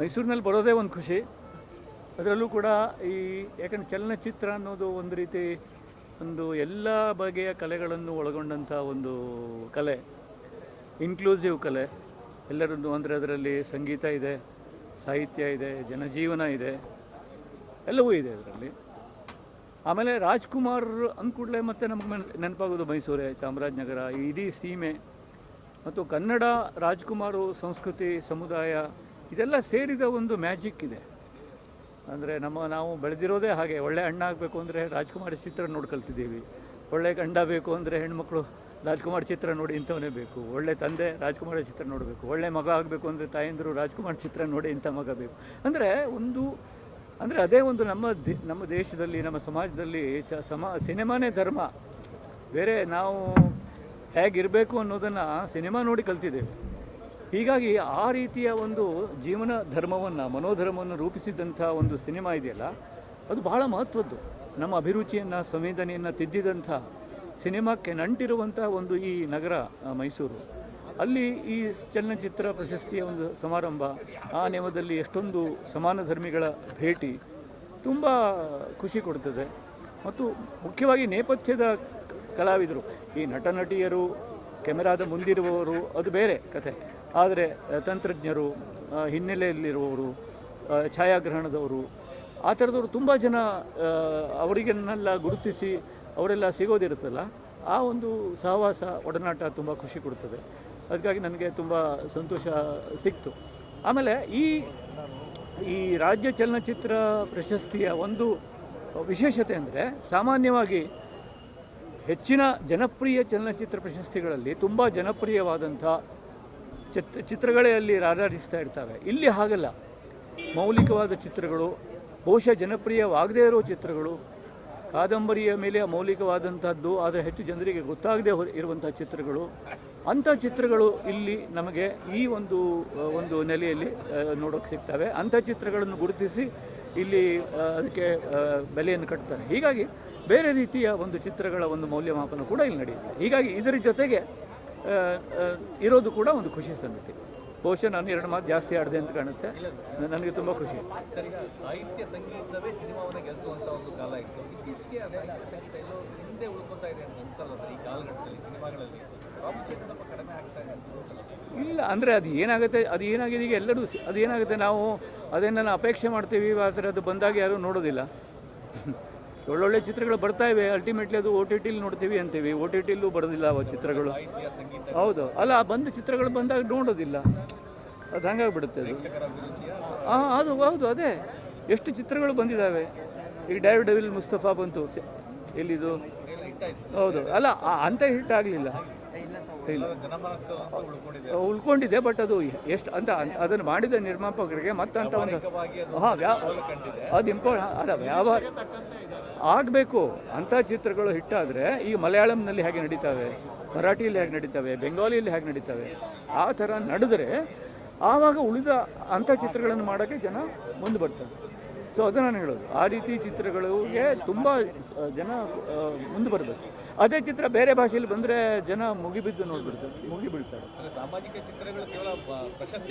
ಮೈಸೂರಿನಲ್ಲಿ ಬರೋದೇ ಒಂದು ಖುಷಿ. ಅದರಲ್ಲೂ ಕೂಡ ಈ ಯಾಕಂದ್ರೆ ಚಲನಚಿತ್ರ ಅನ್ನೋದು ಒಂದು ರೀತಿ ಒಂದು ಎಲ್ಲ ಬಗೆಯ ಕಲೆಗಳನ್ನು ಒಳಗೊಂಡಂಥ ಒಂದು ಕಲೆ ಇನ್ಕ್ಲೂಸಿವ್ ಕಲೆ. ಎಲ್ಲರದ್ದು ಅಂದರೆ ಅದರಲ್ಲಿ ಸಂಗೀತ ಇದೆ, ಸಾಹಿತ್ಯ ಇದೆ, ಜನಜೀವನ ಇದೆ, ಎಲ್ಲವೂ ಇದೆ ಅದರಲ್ಲಿ. ಆಮೇಲೆ ರಾಜ್ಕುಮಾರ್ ಅಂದ್ಕೂಡಲೇ ಮತ್ತೆ ನಮಗೆ ನೆನಪಾಗೋದು ಮೈಸೂರೇ, ಚಾಮರಾಜನಗರ, ಇಡೀ ಸೀಮೆ. ಮತ್ತು ಕನ್ನಡ ರಾಜ್ಕುಮಾರು ಸಂಸ್ಕೃತಿ ಸಮುದಾಯ ಇದೆಲ್ಲ ಸೇರಿದ ಒಂದು ಮ್ಯಾಜಿಕ್ ಇದೆ. ಅಂದರೆ ನಮ್ಮ ನಾವು ಬೆಳೆದಿರೋದೇ ಹಾಗೆ, ಒಳ್ಳೆ ಹಣ್ಣು ಆಗಬೇಕು ಅಂದರೆ ರಾಜ್ಕುಮಾರ್ ಚಿತ್ರ ನೋಡಿ ಕಲ್ತಿದ್ದೀವಿ. ಒಳ್ಳೆ ಗಂಡ ಬೇಕು ಅಂದರೆ ಹೆಣ್ಮಕ್ಳು ರಾಜ್ಕುಮಾರ್ ಚಿತ್ರ ನೋಡಿ ಇಂಥವನೇ ಬೇಕು. ಒಳ್ಳೆ ತಂದೆ ರಾಜ್ಕುಮಾರ್ ಚಿತ್ರ ನೋಡಬೇಕು. ಒಳ್ಳೆ ಮಗ ಆಗಬೇಕು ಅಂದರೆ ತಾಯಂದರು ರಾಜ್ಕುಮಾರ್ ಚಿತ್ರ ನೋಡಿ ಇಂಥ ಮಗ ಬೇಕು. ಅಂದರೆ ಒಂದು, ಅಂದರೆ ಅದೇ ಒಂದು ನಮ್ಮ ದೇ, ನಮ್ಮ ದೇಶದಲ್ಲಿ, ನಮ್ಮ ಸಮಾಜದಲ್ಲಿ ಚ, ಸಮ, ಸಿನಿಮಾನೇ ಧರ್ಮ. ಬೇರೆ ನಾವು ಹೇಗಿರಬೇಕು ಅನ್ನೋದನ್ನು ಸಿನಿಮಾ ನೋಡಿ ಕಲ್ತಿದ್ದೇವೆ. ಹೀಗಾಗಿ ಆ ರೀತಿಯ ಒಂದು ಜೀವನ ಧರ್ಮವನ್ನು, ಮನೋಧರ್ಮವನ್ನು ರೂಪಿಸಿದಂಥ ಒಂದು ಸಿನಿಮಾ ಇದೆಯಲ್ಲ, ಅದು ಬಹಳ ಮಹತ್ವದ್ದು. ನಮ್ಮ ಅಭಿರುಚಿಯನ್ನು, ಸಂವೇದನೆಯನ್ನು ತಿದ್ದಿದಂಥ ಸಿನಿಮಾಕ್ಕೆ ನಂಟಿರುವಂಥ ಒಂದು ಈ ನಗರ ಮೈಸೂರು. ಅಲ್ಲಿ ಈ ಚಲನಚಿತ್ರ ಪ್ರಶಸ್ತಿಯ ಒಂದು ಸಮಾರಂಭ, ಆ ನೇಮದಲ್ಲಿ ಎಷ್ಟೊಂದು ಸಮಾನ ಧರ್ಮಿಗಳ ಭೇಟಿ ತುಂಬ ಖುಷಿ ಕೊಡ್ತದೆ. ಮತ್ತು ಮುಖ್ಯವಾಗಿ ನೇಪಥ್ಯದ ಕಲಾವಿದರು, ಈ ನಟ ನಟಿಯರು ಕೆಮೆರಾದ ಮುಂದಿರುವವರು, ಅದು ಬೇರೆ ಕತೆ. ಆದರೆ ತಂತ್ರಜ್ಞರು ಹಿನ್ನೆಲೆಯಲ್ಲಿರುವವರು ಛಾಯಾಗ್ರಹಣದವರು, ಆ ಥರದವರು ತುಂಬ ಜನ ಅವರಿಗೆಲ್ಲ ಗುರುತಿಸಿ ಅವರೆಲ್ಲ ಸಿಗೋದಿರುತ್ತಲ್ಲ, ಆ ಒಂದು ಸಹವಾಸ, ಒಡನಾಟ ತುಂಬ ಖುಷಿ ಕೊಡ್ತದೆ. ಅದಕ್ಕಾಗಿ ನನಗೆ ತುಂಬ ಸಂತೋಷ ಸಿಕ್ತು. ಆಮೇಲೆ ಈ ಈ ರಾಜ್ಯ ಚಲನಚಿತ್ರ ಪ್ರಶಸ್ತಿಯ ಒಂದು ವಿಶೇಷತೆ ಅಂದರೆ, ಸಾಮಾನ್ಯವಾಗಿ ಹೆಚ್ಚಿನ ಜನಪ್ರಿಯ ಚಲನಚಿತ್ರ ಪ್ರಶಸ್ತಿಗಳಲ್ಲಿ ತುಂಬ ಜನಪ್ರಿಯವಾದಂಥ ಚಿತ್ ಚಿತ್ರಗಳೇ ಅಲ್ಲಿ ರಾರಾಡಿಸ್ತಾ ಇರ್ತವೆ ಇಲ್ಲಿ ಹಾಗಲ್ಲ. ಮೌಲಿಕವಾದ ಚಿತ್ರಗಳು, ಬಹುಶಃ ಜನಪ್ರಿಯವಾಗದೇ ಇರೋ ಚಿತ್ರಗಳು, ಕಾದಂಬರಿಯ ಮೇಲೆ ಮೌಲಿಕವಾದಂಥದ್ದು ಆದರೆ ಹೆಚ್ಚು ಜನರಿಗೆ ಗೊತ್ತಾಗದೇ ಇರುವಂಥ ಚಿತ್ರಗಳು, ಅಂಥ ಚಿತ್ರಗಳು ಇಲ್ಲಿ ನಮಗೆ ಈ ಒಂದು ಒಂದು ನೆಲೆಯಲ್ಲಿ ನೋಡೋಕೆ ಸಿಗ್ತವೆ. ಅಂಥ ಚಿತ್ರಗಳನ್ನು ಗುರುತಿಸಿ ಇಲ್ಲಿ ಅದಕ್ಕೆ ಬೆಲೆಯನ್ನು ಕಟ್ತಾರೆ. ಹೀಗಾಗಿ ಬೇರೆ ರೀತಿಯ ಒಂದು ಚಿತ್ರಗಳ ಒಂದು ಮೌಲ್ಯಮಾಪನ ಕೂಡ ಇಲ್ಲಿ ನಡೆಯುತ್ತೆ. ಹೀಗಾಗಿ ಇದರ ಜೊತೆಗೆ ಇರೋದು ಕೂಡ ಒಂದು ಖುಷಿ ಸಂಗತಿ. ಬಹುಶಃ ನಾನು ಎರಡು ಮಾತು ಜಾಸ್ತಿ ಆಡಿದೆ ಅಂತ ಕಾಣುತ್ತೆ. ನನಗೆ ತುಂಬ ಖುಷಿ. ಸಾಹಿತ್ಯ ಸಂಗೀತವೇ ಸಿನಿಮಾವನ್ನು ಗೆಲ್ಲಿಸುವಂತ ಒಂದು ಕಾಲ ಇತ್ತು. ಇತ್ತೀಚೆಗೆ ಆ ಸಾಹಿತ್ಯ ಸಂಗೀತ ಎಲ್ಲೋ ಹಿಂದೆ ಉಳ್ಕೊತಾ ಇದೆ ಅಂತ ಅನ್ಸಲ್ಲ ಸರ್ ಈ ಕಾಲಘಟ್ಟದಲ್ಲಿ ಸಿನಿಮಾಗಳಲ್ಲಿ. ಸ್ವಲ್ಪ ಕಡಿಮೆ ಆಗ್ತಾ ಇದೆ? ಇಲ್ಲ ಅಂದರೆ ಅದು ಏನಾಗುತ್ತೆ ಅದು ಏನಾಗಿದೆ ಈಗ ಎಲ್ಲರೂ ಸಿ- ಅದು ಏನಾಗುತ್ತೆ ನಾವು ಅದನ್ನು ಅಪೇಕ್ಷೆ ಮಾಡ್ತೀವಿ ಆದರೆ ಅದು ಬಂದಾಗ ಯಾರೂ ನೋಡೋದಿಲ್ಲ. ಒಳ್ಳೊಳ್ಳೆ ಚಿತ್ರಗಳು ಬರ್ತಾ ಇವೆ. ಅಲ್ಟಿಮೇಟ್ಲಿ ಅದು ಓ ಟಿ ಟಿಲಿ ನೋಡ್ತೀವಿ ಅಂತೀವಿ. ಓ ಟಿ ಟಿಲ್ಲೂ ಬರೋದಿಲ್ಲ ಅವ ಚಿತ್ರಗಳು. ಹೌದು. ಅಲ್ಲ, ಆ ಬಂದ ಚಿತ್ರಗಳು ಬಂದಾಗ ನೋಡೋದಿಲ್ಲ. ಅದು ಹಂಗಾಗ್ಬಿಡುತ್ತೆ ಅದು. ಹಾಂ ಅದು ಹೌದು, ಅದೇ. ಎಷ್ಟು ಚಿತ್ರಗಳು ಬಂದಿದ್ದಾವೆ ಈಗ ಡೈವ್ ಡೆವಿಲ್ ಮುಸ್ತಫಾ ಬಂತು. ಎಲ್ಲಿದು? ಹೌದು. ಅಲ್ಲ ಅಂಥ ಹಿಟ್ ಆಗಲಿಲ್ಲ. ಇಲ್ಲ. ಉಳ್ಕೊಂಡಿದೆ. ಬಟ್ ಅದು ಎಷ್ಟು ಅಂತ ಅದನ್ನು ಮಾಡಿದ ನಿರ್ಮಾಪಕರಿಗೆ ಮತ್ತಂತ ಒಂದು ಅದು ಹಾಂ ವ್ಯಾ ಅದು ಇಂಪೋ ಅಲ್ಲ ವ್ಯಾಪಾರ ಆಗಬೇಕು. ಅಂಥ ಚಿತ್ರಗಳು ಹಿಟ್ಟಾದರೆ ಈ ಮಲಯಾಳಂನಲ್ಲಿ ಹೇಗೆ ನಡೀತವೆ? ಮರಾಠಿಯಲ್ಲಿ ಹೇಗೆ ನಡೀತವೆ? ಬೆಂಗಾಲಿಯಲ್ಲಿ ಹೇಗೆ ನಡೀತವೆ? ಆ ಥರ ನಡೆದರೆ ಆವಾಗ ಉಳಿದ ಅಂಥ ಚಿತ್ರಗಳನ್ನು ಮಾಡೋಕ್ಕೆ ಜನ ಮುಂದೆ ಬರ್ತಾರೆ. ಸೊ ಅದು ನಾನು ಹೇಳೋದು. ಆ ರೀತಿ ಚಿತ್ರಗಳಿಗೆ ತುಂಬ ಜನ ಮುಂದೆ ಬರಬೇಕು. ಅದೇ ಚಿತ್ರ ಬೇರೆ ಭಾಷೆಯಲ್ಲಿ ಬಂದರೆ ಜನ ಮುಗಿಬಿದ್ದು ನೋಡ್ಬಿಡ್ತಾರೆ ಮುಗಿಬಿಡ್ತಾರೆ. ಸಾಮಾಜಿಕ ಚಿತ್ರಗಳು ಕೇವಲ ಪ್ರಶಸ್ತಿ